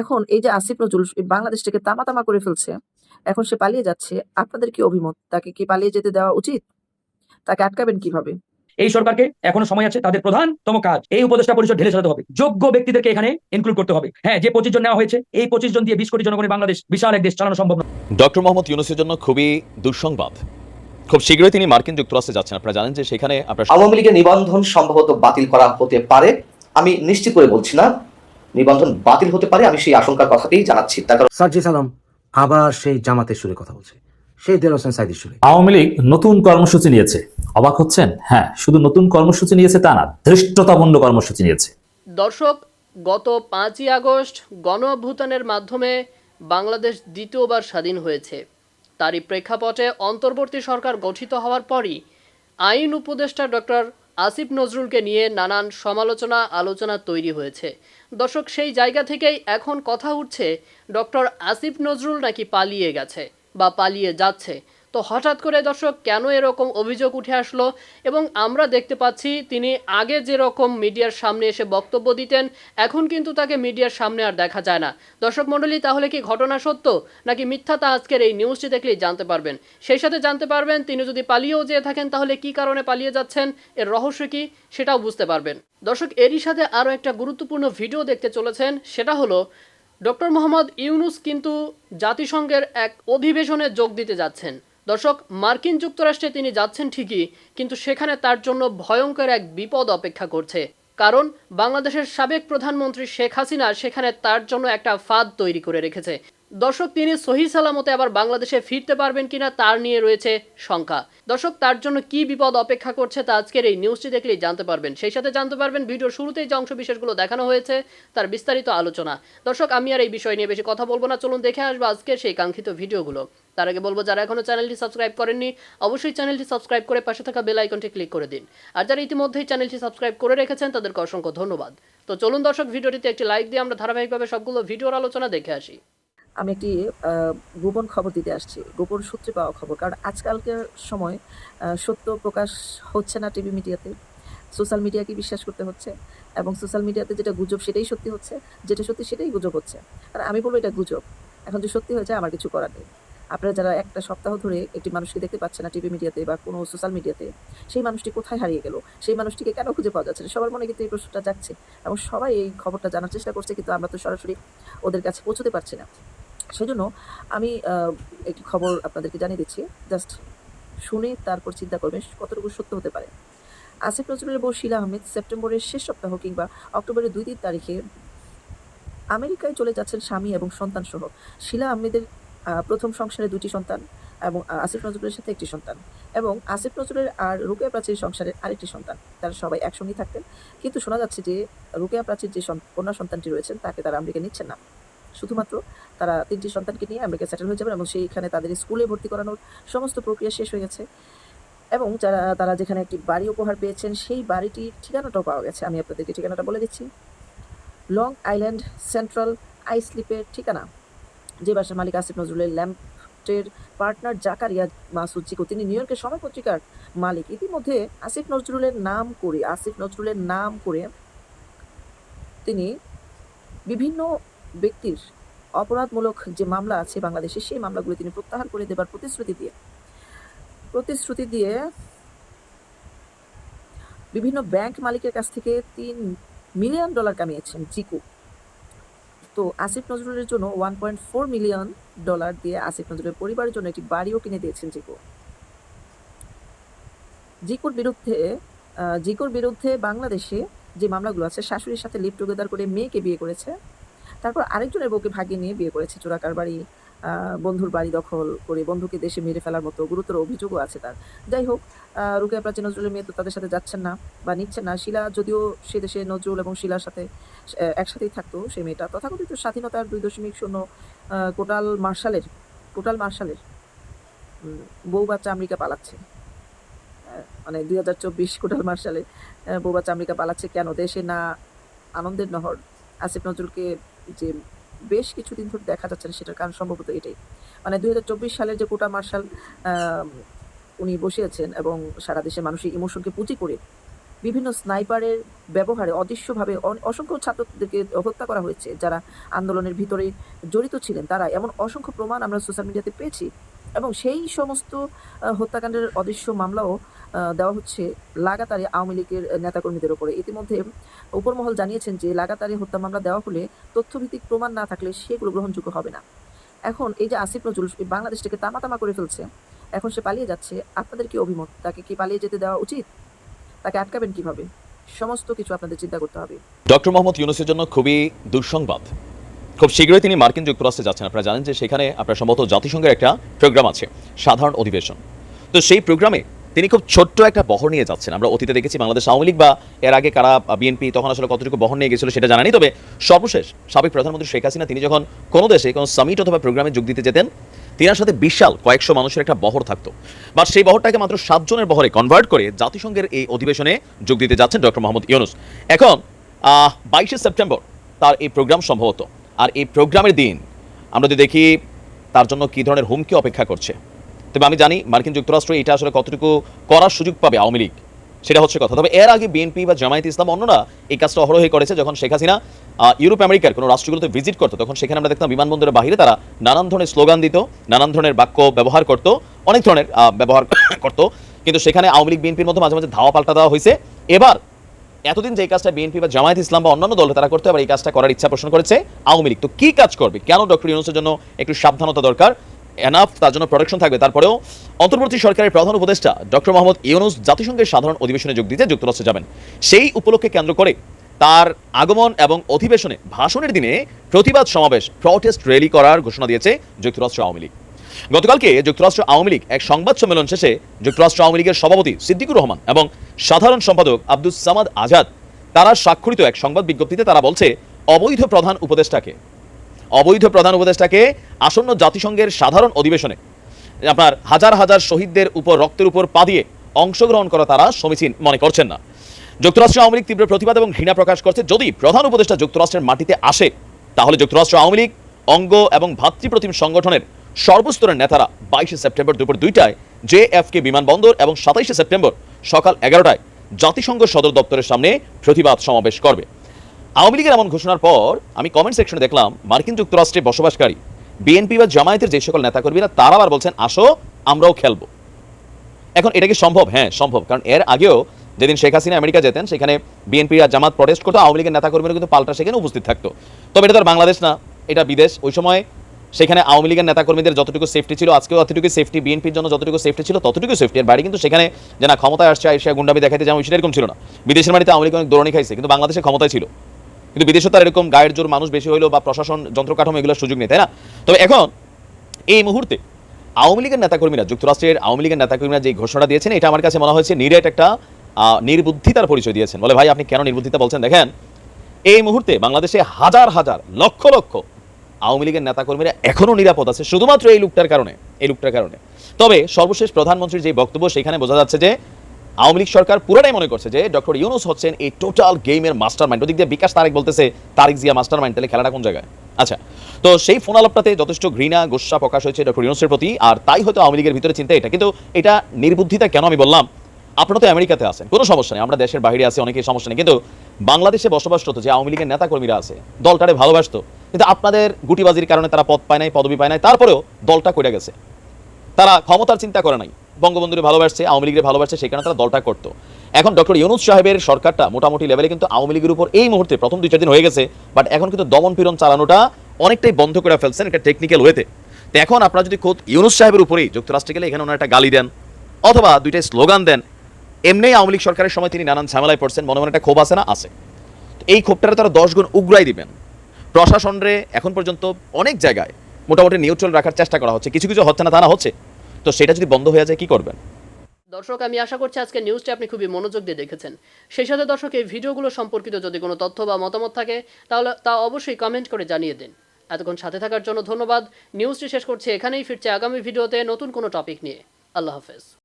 এখন এই যে আসিফ নজরুল এই বাংলাদেশ থেকে তামা তামা করে ফেলছে এখন সে পালিয়ে যাচ্ছে আপনাদের কি অভিমত? তাকে কি পালিয়ে যেতে দেওয়া উচিত? তাকে আটকাবেন কীভাবে? এই সরকারকে এখনও সময় আছে তাদের প্রধানতম কাজ এই উপদেষ্টা পরিষদ ঢেলে সাজাতে হবে। যোগ্য ব্যক্তিদেরকে এখানে ইনক্লুড করতে হবে। হ্যাঁ যে পঁচিশ জন নেওয়া হয়েছে এই পঁচিশ জন দিয়ে বিশ কোটি জনগণের বাংলাদেশ বিশাল এক দেশ চালানো সম্ভব ডক্টর মোহাম্মদ ইউনুসের জন্য খুবই দুঃসংবাদ। খুব শীঘ্রই তিনি মার্কিন যুক্তরাষ্ট্রে যাচ্ছেন। আপনারা জানেন যে সেখানে আপনার আওয়ামী লীগের নিবন্ধন সম্ভবত বাতিল করা হতে পারে। আমি নিশ্চিত করে বলছি না নিবন্ধন বাতিল হতে পারে আমি সেই আশঙ্কার কথাতেই জানাচ্ছি। তার কারণ সার্জিস আলম আবার সেই জামাতের সুরে কথা বলছে। সেই দেল হোসেন সাইদির সুরে। আওয়ামী লীগ নতুন কর্মসূচি নিয়েছে। অবাক হচ্ছেন? হ্যাঁ শুধু নতুন কর্মসূচি নিয়েছে তা না ধৃষ্টতাপূর্ণ কর্মসূচি নিয়েছে। দর্শক গত পাঁচই আগস্ট গণ অভ্যুত্থানের মাধ্যমে বাংলাদেশ দ্বিতীয়বার স্বাধীন হয়েছে। তারই প্রেক্ষাপটে অন্তর্বর্তী সরকার গঠিত হওয়ার পরই আইন উপদেষ্টা ডক্টর আসিফ নজরুলকে নিয়ে নানান সমালোচনা, আলোচনা তৈরি হয়েছে। দর্শক, সেই জায়গা থেকেই এখন কথা উঠছে, ডক্টর আসিফ নজরুল নাকি পালিয়ে গেছে বা পালিয়ে যাচ্ছে। তো হঠাৎ করে দর্শক কেন এরকম অভিযোগ উঠে আসলো? এবং আমরা দেখতে পাচ্ছি তিনি আগে যেরকম মিডিয়ার সামনে এসে বক্তব্য দিতেন, এখন কিন্তু তাকে মিডিয়ার সামনে আর দেখা যায় না। দর্শক মণ্ডলী, তাহলে কি ঘটনা সত্য? নাকি মিথ্যা তা আজকের এই নিউজটি দেখলেই জানতে পারবেন? সেই সাথে জানতে পারবেন, তিনি যদি পালিয়েও যেয়ে থাকেন, তাহলে কি কারণে পালিয়ে যাচ্ছেন? এর রহস্য কি? সেটাও বুঝতে পারবেন। দর্শক, এরই সাথে আরও একটা গুরুত্বপূর্ণ ভিডিও দেখতে চলেছেন, সেটা হলো ডক্টর মোহাম্মদ ইউনুস কিন্তু জাতিসংঘের এক অধিবেশনে যোগ দিতে যাচ্ছেন। দর্শক, মার্কিন যুক্তরাষ্ট্রে তিনি যাচ্ছেন ঠিকই, কিন্তু সেখানে তার জন্য ভয়ঙ্কর এক বিপদ অপেক্ষা করছে। কারণ, বাংলাদেশের সাবেক প্রধানমন্ত্রী শেখ হাসিনা সেখানে তার জন্য একটা ফাঁদ তৈরি করে রেখেছে। দর্শক, তিনি সহি সালামতে আবার বাংলাদেশে ফিরতে পারবেন কিনা তার নিয়ে রয়েছে শঙ্কা। দর্শক, তার জন্য কি বিপদ অপেক্ষা করছে তা আজকের এই নিউজটি দেখলেই জানতে পারবেন। সেই সাথে জানতে পারবেন ভিডিওর শুরুতেই যে অংশ বিশেষগুলো দেখানো হয়েছে, তার বিস্তারিত আলোচনা। দর্শক, আমি আর এই বিষয় নিয়ে বেশি কথা বলব না। চলুন দেখে আসব আজকের সেই কাঙ্ক্ষিত ভিডিওগুলো। তার আগে বলব, যারা এখনও চ্যানেলটি সাবস্ক্রাইব করেননি, অবশ্যই চ্যানেলটি সাবস্ক্রাইব করে পাশে থাকা বেল আইকনটি ক্লিক করে দিন। আর যারা ইতিমধ্যেই চ্যানেলটি সাবস্ক্রাইব করে রেখেছেন, তাদেরকে অসংখ্য ধন্যবাদ। তো চলুন দর্শক, ভিডিওটিতে একটি লাইক দিয়ে আমরা ধারাবাহিকভাবে সবগুলো ভিডিওর আলোচনা দেখে আসি। আমি একটি গোপন খবর দিতে আসছি, গোপন সূত্রে পাওয়া খবর। কারণ আজকালকার সময় সত্য প্রকাশ হচ্ছে না টিভি মিডিয়াতে। সোশ্যাল মিডিয়াকে বিশ্বাস করতে হচ্ছে এবং সোশ্যাল মিডিয়াতে যেটা গুজব সেটাই সত্যি হচ্ছে, যেটা সত্যি সেটাই গুজব হচ্ছে। আর আমি বলব এটা গুজব। এখন যে সত্যি হয়েছে আমার কিছু করার নেই। আপনারা যারা একটা সপ্তাহ ধরে একটি মানুষকে দেখতে পাচ্ছেন না টিভি মিডিয়াতে বা কোনো সোশ্যাল মিডিয়াতে, সেই মানুষটি কোথায় হারিয়ে গেল? সেই মানুষটিকে কেন খুঁজে পাওয়া যাচ্ছে না? সবার মনে কিন্তু এই প্রশ্নটা যাচ্ছে এবং সবাই এই খবরটা জানার চেষ্টা করছে, কিন্তু আমরা তো সরাসরি ওদের কাছে পৌঁছতে পারছি না। সেজন্য আমি একটি খবর আপনাদেরকে জানিয়ে দিচ্ছি। জাস্ট শুনে, তারপর চিন্তা করবেন কতটুকু সত্য হতে পারে। আসিফ নজরুলের বউ শিলা আহমেদ সেপ্টেম্বরের শেষ সপ্তাহ কিংবা অক্টোবরের দুই তিন তারিখে আমেরিকায় চলে যাচ্ছেন স্বামী এবং সন্তান সহ। শিলা আহমেদের প্রথম সংসারে দুটি সন্তান এবং আসিফ নজরুলের সাথে একটি সন্তান এবং আসিফ নজরুলের আর রুকেয়া প্রাচীর সংসারের আরেকটি সন্তান। তারা সবাই একসঙ্গেই থাকতেন। কিন্তু শোনা যাচ্ছে যে রুকেয়া প্রাচীর যে কন্যা সন্তানটি রয়েছেন, তাকে তারা আমেরিকা নিচ্ছেন না। শুধুমাত্র তারা তিনটি সন্তানকে নিয়ে আমেরিকা সেটেল হয়ে যাবেন এবং সেইখানে তাদের স্কুলে ভর্তি করানোর সমস্ত প্রক্রিয়া শেষ হয়ে গেছে। এবং যারা, তারা যেখানে একটি বাড়ি উপহার পেয়েছেন, সেই বাড়িটির ঠিকানাটাও পাওয়া গেছে। আমি আপনাদেরকে ঠিকানাটা বলে দিচ্ছি। লং আইল্যান্ড সেন্ট্রাল আইসলিপের ঠিকানা। যে বাসার মালিক আসিফ নজরুলের ল্যাম্পটের পার্টনার জাকারিয়া মাসুদ জিকো তিনি নিউ ইয়র্কের সময় পত্রিকার মালিক। ইতিমধ্যে আসিফ নজরুলের নাম করে, আসিফ নজরুলের নাম করে তিনি বিভিন্ন ব্যক্তির অপরাধমূলক যে মামলা আছে বাংলাদেশে, সেই মামলাগুলো তিনি প্রত্যাহার করে দেবার প্রতিশ্রুতি দিয়ে প্রতিশ্রুতি দিয়ে বিভিন্ন ব্যাংক মালিকের কাছ থেকে তিন মিলিয়ন ডলার কামিয়েছেন জিকু। তো আসিফ নজরুলের জন্য one point four million dollar দিয়ে আসিফ নজরুলের পরিবারের জন্য একটি বাড়িও কিনে দিয়েছেন জিকু। জিকুর বিরুদ্ধে জিকুর বিরুদ্ধে বাংলাদেশে যে মামলাগুলো আছে, শাশুড়ির সাথে লিভ টুগেদার করে মেয়েকে বিয়ে করেছে তারপর আরেকজনের বউকে ভাগিয়ে নিয়ে বিয়ে করেছে চোরাকার বাড়ি বন্ধুর বাড়ি দখল করে বন্ধুকে দেশে মেরে ফেলার মতো গুরুতর অভিযোগও আছে তার। যাই হোক রুকেয়া প্রাচীন নজরুলের মেয়ে তো তাদের সাথে যাচ্ছেন না বা নিচ্ছেন না। শিলা যদিও সে দেশে নজরুল এবং শিলার সাথে একসাথেই থাকতো সে মেয়েটা। তথাকথিত স্বাধীনতার দুই দশমিক শূন্য কোটাল মার্শালের কোটাল মার্শালের বউ বাচ্চা আমেরিকা পালাচ্ছে। মানে দুই হাজার চব্বিশ কোটাল মার্শালে আহ, বউ বাচ্চা আমেরিকা পালাচ্ছে কেন? দেশে না আনন্দের নহর। আসিফ নজরুলকে যে বেশ কিছুদিন ধরে দেখা যাচ্ছে না সেটার কারণ সম্ভবত এটাই। মানে দুই হাজার চব্বিশ সালের যে কোটা মার্শাল উনি বসিয়েছেন এবং সারা দেশের মানুষের ইমোশনকে পুঁজি করে বিভিন্ন স্নাইপারের ব্যবহারে অদৃশ্যভাবে অসংখ্য ছাত্রদেরকে হত্যা করা হয়েছে, যারা আন্দোলনের ভিতরে জড়িত ছিলেন। তারা এমন অসংখ্য প্রমাণ আমরা সোশ্যাল মিডিয়াতে পেয়েছি এবং সেই সমস্ত হত্যাকাণ্ডের অদৃশ্য মামলাও দেওয়া হচ্ছে লাগাতারে আওয়ামী লীগের নেতাকর্মীদের ওপরে ইতিমধ্যে উপরমহল জানিয়েছেন যে লাগাতারে হত্যা মামলা দেওয়া হলে তথ্যভিত্তিক প্রমাণ না থাকলে সেগুলো গ্রহণযোগ্য হবে না। এখন এই যে আসিফ নজরুল বাংলাদেশটাকে তামাতামা করে ফেলছে, এখন সে পালিয়ে যাচ্ছে, আপনাদের কি অভিমত? তাকে কি পালিয়ে যেতে দেওয়া উচিত? তাকে আটকাবেন কীভাবে? সমস্ত কিছু আপনাদের চিন্তা করতে হবে। ডক্টর মোহাম্মদ ইউনুসের জন্য খুবই দুঃসংবাদ। খুব শীঘ্রই তিনি মার্কিন যুক্তরাষ্ট্রে যাচ্ছেন। আপনারা জানেন যে সেখানে আপনার সম্ভবত জাতিসংঘের একটা প্রোগ্রাম আছে, সাধারণ অধিবেশন। তো সেই প্রোগ্রামে তিনি খুব ছোট্ট একটা বহর নিয়ে যাচ্ছেন। আমরা অতীতে দেখেছি বাংলাদেশ আওয়ামী লীগ বা এর আগে কারা বিএনপি তখন আসলে কতটুকু বহর নিয়ে গেছিল সেটা জানানি। তবে সর্বশেষ সাবেক প্রধানমন্ত্রী শেখ হাসিনা তিনি যখন কোনো দেশে, কোনো সামিট অথবা প্রোগ্রামে যোগ দিতে যেতেন, তিনার সাথে বিশাল কয়েকশো মানুষের একটা বহর থাকতো। বা সেই বহরটাকে মাত্র সাতজনের বহরে কনভার্ট করে জাতিসংঘের এই অধিবেশনে যোগ দিতে যাচ্ছেন ডক্টর মোহাম্মদ ইউনুস। এখন বাইশে সেপ্টেম্বর তার এই প্রোগ্রাম সম্ভবত। আর এই প্রোগ্রামের দিন আমরা যদি দেখি তার জন্য কী ধরনের হুমকি অপেক্ষা করছে। তবে আমি জানি মার্কিন যুক্তরাষ্ট্র এটা আসলে কতটুকু করার সুযোগ পাবে আওয়ামী লীগ, সেটা হচ্ছে কথা। তবে এর আগে বিএনপি বা জামায়াত ইসলাম অন্যরা এই কাজটা অহরহই করেছে যখন শেখ হাসিনা ইউরোপ আমেরিকার কোনো রাষ্ট্রগুলোতে ভিজিট করতো, তখন সেখানে আমরা দেখতাম বিমানবন্দরের বাইরে তারা নানান ধরনের স্লোগান দিত, নানান ধরনের বাক্য ব্যবহার করতো, অনেক ধরনের ব্যবহার করতো। কিন্তু সেখানে আওয়ামী লীগ, বিএনপির মধ্যে মাঝে মাঝে ধাওয়া পাল্টা দেওয়া হয়েছে। এবার এতদিন যে কাজটা বিএনপি বা জামায়াত ইসলাম বা অন্যান্য দল তারা করতে, এবার এই কাজটা করার ইচ্ছা পোষণ করেছে আওয়ামী লীগ। তো কি কাজ করবে? কেন ডক্টর ইউনুসের জন্য একটু সাবধানতা দরকার? এনাফ তার জন্য প্রোটেকশন থাকবে। তারপরেও অন্তর্বর্তী সরকারের প্রধান উপদেষ্টা ডক্টর মোহাম্মদ ইউনুস জাতিসংঘের সাধারণ অধিবেশনে যোগ দিতে যুক্তরাষ্ট্রে যাবেন। সেই উপলক্ষে কেন্দ্র করে তার আগমন এবং অধিবেশনে ভাষণের দিনে প্রতিবাদ সমাবেশ প্রটেস্ট র্যালি করার ঘোষণা দিয়েছে যুক্তরাষ্ট্র আওয়ামী লীগ। গতকালকে যুক্তরাষ্ট্র আওয়ামী লীগ এক সংবাদ সম্মেলন শেষে যুক্তরাষ্ট্র আওয়ামী লীগের সভাপতি সিদ্দিকুর রহমান এবং সাধারণ সম্পাদক আব্দুস সামাদ আজাদ তারা স্বাক্ষরিত এক সংবাদ বিজ্ঞপ্তিতে তারা বলছে, অবৈধ প্রধান উপদেষ্টাকে। অবৈধ প্রধান উপদেষ্টাকে আসন্ন জাতিসংঘের সাধারণ অধিবেশনে আপনার হাজার হাজার শহীদদের উপর রক্তের উপর পা দিয়ে অংশগ্রহণ করা তারা সমীচীন মনে করছেন না। যুক্তরাষ্ট্র আওয়ামী লীগ তীব্র প্রতিবাদ এবং ঘৃণা প্রকাশ করছে। যদি প্রধান উপদেষ্টা যুক্তরাষ্ট্রের মাটিতে আসে, তাহলে যুক্তরাষ্ট্র আওয়ামী লীগ, অঙ্গ এবং ভাতৃপ্রতিম সংগঠনের সর্বস্তরের নেতারা বাইশে সেপ্টেম্বর দুপুর দুইটায় জে এফ কে বিমানবন্দর এবং সাতাইশে সেপ্টেম্বর সকাল এগারোটায় জাতিসংঘ সদর দপ্তরের সামনে প্রতিবাদ সমাবেশ করবে। আওয়ামী লীগের এমন ঘোষণার পর আমি কমেন্ট সেকশনে দেখলাম, মার্কিন যুক্তরাষ্ট্রে বসবাসকারী বিএনপি বা জামায়াতের যে সকল নেতাকর্মীরা তারা আবার বলছেন, আসো, আমরাও খেলব। এখন এটা কি সম্ভব? হ্যাঁ সম্ভব। কারণ এর আগেও যেদিন শেখ হাসিনা আমেরিকা যেতেন, সেখানে বিএনপি আর জামাত প্রটেস্ট করতো, আওয়ামী লীগের নেতাকর্মীরা কিন্তু পাল্টা সেখানে উপস্থিত থাকতো। তবে এটা তো বাংলাদেশ না, এটা বিদেশ। ওই সময় সেখানে আওয়ামী লীগের নেতাকর্মীদের যতটুকু সেফটি ছিল, আজকেও অতটুকু সেফটি বিএনপির জন্য যতটুকু সেফটি ছিল, ততটুকু সেফটি এর বাইরে কিন্তু সেখানে যে না ক্ষমতায় আসছে এসে গুন্ডামি দেখাতে যেমন সেটা এরকম ছিল না। বিদেশের মাটিতে আওয়ামী লীগ অনেক দৌড়নি খাইছে, কিন্তু বাংলাদেশে ক্ষমতায় ছিল। কিন্তু বিদেশে তার এরকম গায়ের জোর মানুষ বেশি হইল বা প্রশাসন যন্ত্রকাঠামো এগুলোর সুযোগ নেই, তাই না? তবে এখন, এই মুহূর্তে আওয়ামী লীগের নেতাকর্মীরা, যুক্তরাষ্ট্রের আওয়ামী লীগের নেতাকর্মীরা যে ঘোষণা দিয়েছেন, এটা আমার কাছে মনে হয়েছে নিরেট একটা নির্বুদ্ধিতার পরিচয় দিয়েছেন। বলে ভাই, আপনি কেন নির্বুদ্ধিতা বলছেন? দেখেন, এই মুহূর্তে বাংলাদেশে হাজার হাজার, লক্ষ লক্ষ আওয়ামী লীগের নেতাকর্মীরা এখনও নিরাপদ আছে, শুধুমাত্র এই লোকটার কারণে, এই লোকটার কারণে। তবে সর্বশেষ প্রধানমন্ত্রীর যে বক্তব্য, সেখানে বোঝা যাচ্ছে যে আওয়ামী লীগ সরকার পুরোটাই মনে করছে যে ডক্টর ইউনুস হচ্ছেন এই টোটাল গেমের মাস্টার মাইন্ড ওদিক দিয়ে বিকাশ তারেক বলতেছে, তারিক জিয়া মাস্টার মাইন্ড তাহলে খেলাটা কোন জায়গায়? আচ্ছা তো সেই ফোন আলাপটাতে যথেষ্ট ঘৃণা, গোসা প্রকাশ হয়েছে ডক্টর ইউনুসের প্রতি, আর তাই হয়তো আওয়ামী লীগের ভিতরে চিন্তা এটা। কিন্তু এটা নির্বুদ্ধিতা কেন আমি বললাম? আপনারা তো আমেরিকাতে আছেন, কোনো সমস্যা নেই, আমরা দেশের বাইরে আছি, অনেকেই সমস্যা নেই। কিন্তু বাংলাদেশে বসবাসরত যে আওয়ামী লীগের নেতাকর্মীরা আছে, দলটারে ভালোবাসতো কিন্তু আপনাদের গুটিবাজির কারণে তারা পদ পায় নাই, পদবি পায় নাই, তারপরেও দলটা করে গেছে। তারা ক্ষমতার চিন্তা করে নাই। বঙ্গবন্ধুরে ভালোবাসছে, আওয়ামী লীগের ভালোবাসছে সেখানে তারা দলটা করতো। এখন ডক্টর ইউনুস সাহেবের সরকারটা মোটামুটি লেভেলে কিন্তু আওয়ামী লীগের উপর এই মুহূর্তে প্রথম দুই, চার দিন হয়ে গেছে বাট এখন কিন্তু দমন পীড়ন চালানোটা অনেকটাই বন্ধ করে ফেলছেন একটা টেকনিক্যাল ওয়েতে তো এখন আপনারা যদি খোদ ইউনুস সাহেবের উপরেই যুক্তরাষ্ট্রে গেলে এখানে ওনার একটা গালি দেন, অথবা দুইটাই স্লোগান দেন, এমনি আওয়ামী লীগ সরকারের সময় তিনি নানান ঝামেলায় পড়ছেন, মনে মনে একটা ক্ষোভ আছে না? আছে। এই ক্ষোভটারে তারা দশ গুণ উগ্রাই দিবেন। প্রশাসনরে এখন পর্যন্ত অনেক জায়গায় মোটামুটি নিউট্রাল রাখার চেষ্টা করা হচ্ছে। কিছু কিছু হচ্ছে না, তা না হচ্ছে। তো সেটা যদি বন্ধ হয়ে যায়, কি করবেন? দর্শক, আমি আশা করছি আজকে নিউজটি আপনি খুবই মনোযোগ দিয়ে দেখেছেন। সেই সাথে দর্শক, এই ভিডিওগুলো সম্পর্কিত যদি কোনো তথ্য বা মতামত থাকে, তাহলে তা অবশ্যই কমেন্ট করে জানিয়ে দিন। এতক্ষণ সাথে থাকার জন্য ধন্যবাদ। নিউজটি শেষ করছি এখানেই, ফিরছে আগামী ভিডিওতে নতুন কোনো টপিক নিয়ে। আল্লাহ হাফেজ।